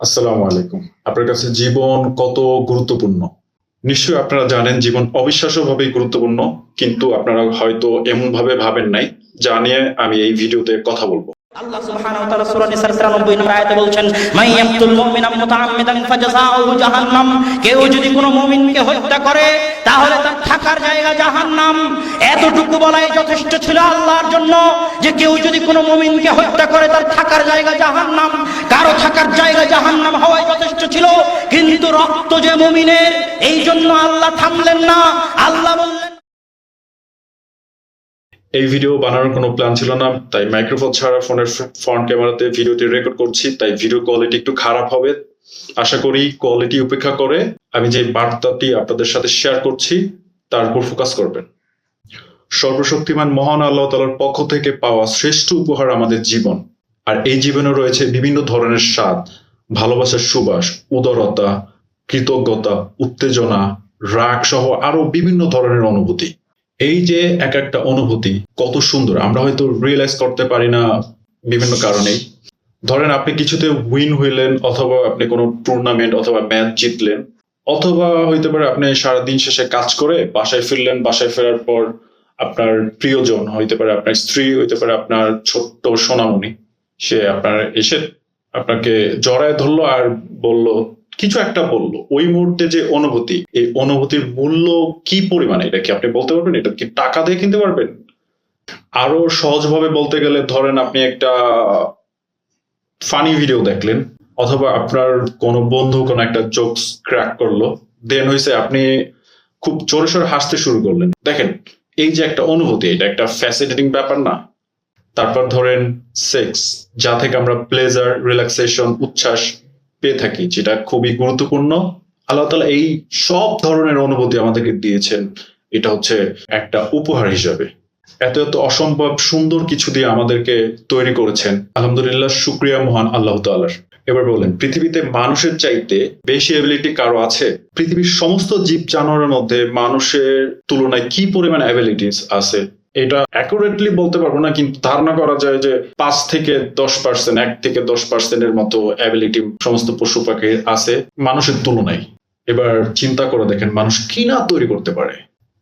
আসসালামু আলাইকুম। আপনার কাছে জীবন কত গুরুত্বপূর্ণ? নিশ্চয়ই আপনারা জানেন জীবন অবিশ্বাস্যভাবেই গুরুত্বপূর্ণ, কিন্তু আপনারা হয়তো এমন ভাবে ভাবেন নাই, যা নিয়ে আমি এই ভিডিওতে কথা বলব। আল্লাহ সুবহানাহু ওয়া তাআলা সূরা নিসার 93 নম্বর আয়াতে বলছেন ইয়াকতুল মুমিনা মুতাআম্মিদান ফাজাযাউহু জাহান্নাম। কেউ যদি করে, তাহলে তার থাকার জায়গা এতটুকু বলাই যথেষ্ট ছিল আল্লাহর জন্য যে কেউ যদি কোনো করে, তার থাকার জায়গা কারও থাকার জায়গা যথেষ্ট ছিল, কিন্তু রক্ত যে মুমিনের এই জন্য আল্লাহ থামলেন না। আল্লাহ বললেন এই ভিডিও বানানোর কোনো প্ল্যান ছিল না, তাই মাইক্রোফোন ছাড়া ফোনের ফ্রন্ট ক্যামেরাতে ভিডিওটি রেকর্ড করছি, তাই ভিডিও কোয়ালিটি একটু খারাপ হবে। আশা করি কোয়ালিটি উপেক্ষা করে আমি যে বার্তাটি আপনাদের সাথে শেয়ার করছি, তার উপর ফোকাস করবেন। সর্বশক্তিমান মহান আল্লাহ তালার পক্ষ থেকে পাওয়া শ্রেষ্ঠ উপহার আমাদের জীবন। আর এই জীবনে রয়েছে বিভিন্ন ধরনের স্বাদ, ভালোবাসার সুবাস, উদারতা, কৃতজ্ঞতা, উত্তেজনা, রাগ সহ আরও বিভিন্ন ধরনের অনুভূতি। এই যে এক একটা অনুভূতি, কত সুন্দর। আমরা হয়তো রিয়েলাইজ করতে পারি না বিভিন্ন কারণেই ধরেন আপনি কিছুতে উইন হইলেন, অথবা আপনি কোনো টুর্নামেন্ট অথবা ম্যাচ জিতলেন, অথবা হইতে পারে আপনি সারাদিন শেষে কাজ করে বাসায় ফিরলেন, বাসায় ফেরার পর আপনার প্রিয়জন, হইতে পারে আপনার স্ত্রী, হইতে পারে আপনার ছোট্ট সোনামণি, সে আপনার এসে আপনাকে জড়ায় ধরলো আর বলল কিছু একটা বলল। ওই মুহূর্তে যে অনুভূতি, এই অনুভূতির মূল্য কি পরিমাণে? এটা কি আপনি বলতে পারবেন? এটা কি টাকা দিয়ে কিনতে পারবেন? আরও সহজভাবে বলতে গেলে ধরেন আপনি একটা ফানি ভিডিও দেখলেন, অথবা আপনার কোনো বন্ধু কোনো একটা জোকস ক্র্যাক করল দেন হয়েছে আপনি খুব জোরে সোরে হাসতে শুরু করলেন। দেখেন, এই যে একটা অনুভূতি, এটা একটা ফ্যাসিনেটিং ব্যাপার না? তারপর ধরেন সেক্স যা থেকে আমরা প্লেজার রিল্যাক্সেশন উচ্ছ্বাস পেয়ে থাকি, যেটা খুবই গুরুত্বপূর্ণ। আল্লাহ তালা এই সব ধরনের অনুভূতি আমাদেরকে দিয়েছেন। এটা হচ্ছে একটা উপহার হিসাবে। এত এত অসম্ভব সুন্দর কিছু দিয়ে আমাদেরকে তৈরি করেছেন। আলহামদুলিল্লাহ, শুক্রিয়া মহান আল্লাহ তাল্লার এবার বলেন, পৃথিবীতে মানুষের চাইতে বেশি অ্যাবিলিটি কারও আছে? পৃথিবীর সমস্ত জীব জানোয়ারের মধ্যে মানুষের তুলনায় কি পরিমাণ অ্যাবিলিটিস আছে? এটা অ্যাকুরেটলি বলতে পারব না, কিন্তু ধারণা করা যায় যে পাঁচ থেকে দশ পার্সেন্ট এক থেকে দশ পার্সেন্টের মতো অ্যাবিলিটি সমস্ত পশু পাখির আছে মানুষের তুলনায়। এবার চিন্তা করে দেখেন, মানুষ কি না তৈরি করতে পারে?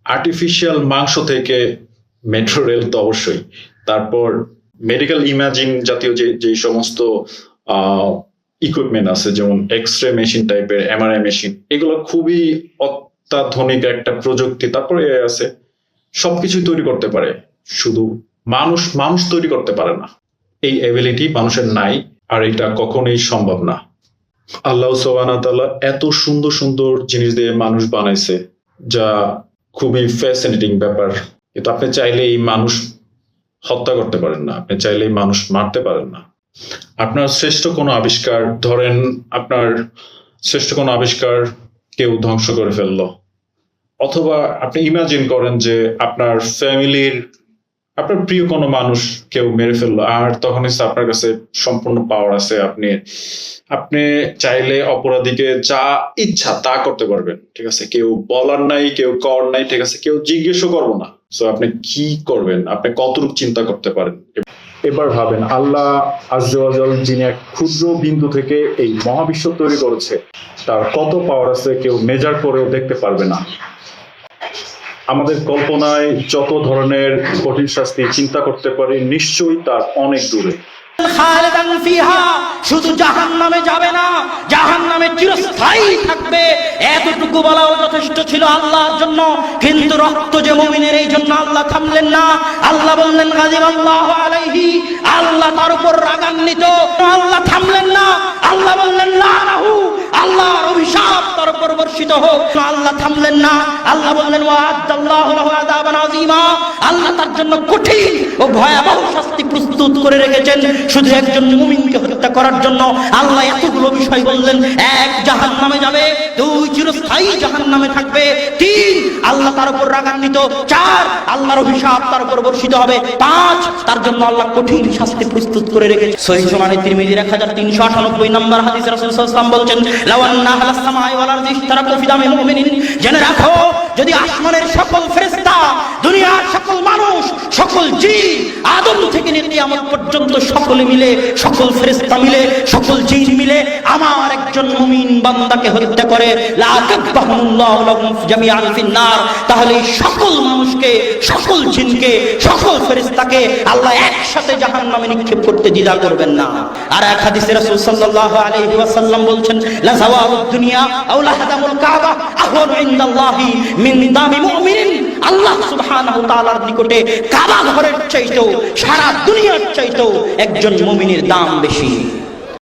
আর্টিফিশিয়াল মাংস থেকে মেট্রো রেল তো অবশ্যই। তারপর মেডিকেল ইমাজিন জাতীয় যে যে সমস্ত ইকুইপমেন্ট আছে, যেমন এক্স রে মেশিন টাইপের এমআরআই মেশিন এগুলো খুবই অত্যাধুনিক একটা প্রযুক্তি। তারপরে আছে। সবকিছুই তৈরি করতে পারে। শুধু মানুষ মানুষ তৈরি করতে পারে না। এই এবিলিটি মানুষের নাই, আর এটা কখনোই সম্ভব না। আল্লাহ সোহানাতাল্লাহ এত সুন্দর সুন্দর জিনিস দিয়ে মানুষ বানাইছে, যা খুবই ফ্যাসিনেটিং ব্যাপার। কিন্তু আপনি চাইলে এই মানুষ হত্যা করতে পারেন না, আপনি চাইলে এই মানুষ মারতে পারেন না। আপনার শ্রেষ্ঠ কোনো আবিষ্কার, ধরেন আপনার শ্রেষ্ঠ কোনো আবিষ্কার কেউ ধ্বংস করে ফেলল। অথবা আপনি ইমাজিন করেন যে আপনার ফ্যামিলির আপনার প্রিয় কোনো মানুষ কেউ মেরে ফেলল, আর তখন হচ্ছে আপনার কাছে সম্পূর্ণ পাওয়ার আছে, আপনি আপনি চাইলে অপরাধীকে যা ইচ্ছা তা করতে পারবেন, ঠিক আছে? কেউ বলার নাই, কেউ কর নাই, ঠিক আছে? কেউ জিজ্ঞেসও করব না। সো আপনি কি করবেন? আপনি কতটুকু চিন্তা করতে পারেন? এবার ভাবেন, আল্লাহ আজল যিনি এক ক্ষুদ্র বিন্দু থেকে এই মহাবিশ্ব তৈরি করেছে, তার কত পাওয়ার আছে কেউ মেজার করেও দেখতে পারবে না। আমাদের কল্পনায় যত ধরনের কঠিন শাস্তি চিন্তা করতে পারি, নিশ্চয়ই তার অনেক দূরে। শুধু জাহান্নামে যাবে না, জাহান্নামে চিরস্থায়ী থাকবে। এতটুকু বলাও যথেষ্ট ছিল আল্লাহর জন্য, কিন্তু রক্ত যে মুমিনের এই জন্য আল্লাহ থামলেন না। আল্লাহ বললেন আল্লাহ আলাইহি, আল্লাহ তার উপর রাগান্বিত। আল্লাহ থামলেন না, আল্লাহ বললেন, লানাহু, আল্লাহর অভিশাপ তার উপর বর্ষিত হোক। আল্লাহ থামলেন না। আল্লাহ বললেন আল্লাহ তার জন্য কঠিন ও ভয়াবহ শাস্তি প্রস্তুত করে রেখেছেন। শুধু একজন মুমিনকে হত্যা করার জন্য আল্লাহ এতগুলো বিষয় বললেন, এক জাহান নামে যাবে, দুই চিরস্থায়ী জাহান নামে থাকবে, তিন আল্লাহ তার উপর রাগান্বিত। চার, আল্লাহর অভিশাপ তার উপর বর্ষিত হবে। পাঁচ, তার জন্য আল্লাহ কঠিন শাস্তি প্রস্তুত করে রেখেছে। সহি সমানে তিরমিজির এক হাজার তিনশো আটানব্বই নম্বর হাদিস রাসূল সাল্লাল্লাহু আলাইহি ওয়াসাল্লাম বলছেন লাওয়ান্না আহলাস সামাই ওয়াল আরদি ইশতারাকু ফি দামি মুমিনিন। জেনে রাখো, যদি আসমানের সকল ফেরেশতা, দুনিয়ার সকল মানুষ, সকল জিন, আদম থেকে নিয়ে পর্যন্ত সকলে মিলে, সকল ফেরেশতা মিলে, সকল জিন মিলে আমার একজন মুমিন বান্দাকে হত্যা করে। তাহলে সকল মানুষকে, সকল জিনকে, সকল ফেরেশতাকে আল্লাহ একসাথে জাহান্নামে নিক্ষেপ করতে দ্বিধা করবেন না। আর এক হাদিসে রাসূল সাল্লাল্লাহু আলাইহি ওয়াসাল্লাম বলছেন, লা যাওয়ালুদ দুনিয়া আও লা হাদামুল কাবা আহওয়ানু ইনদাল্লাহি মিন দামি মুমিনিন। আল্লাহ সুবহানাহু তাআলার নিকটে কাবা ঘরের চাইতেও, সারা দুনিয়ার চাইতেও একজন মুমিনের দাম বেশি।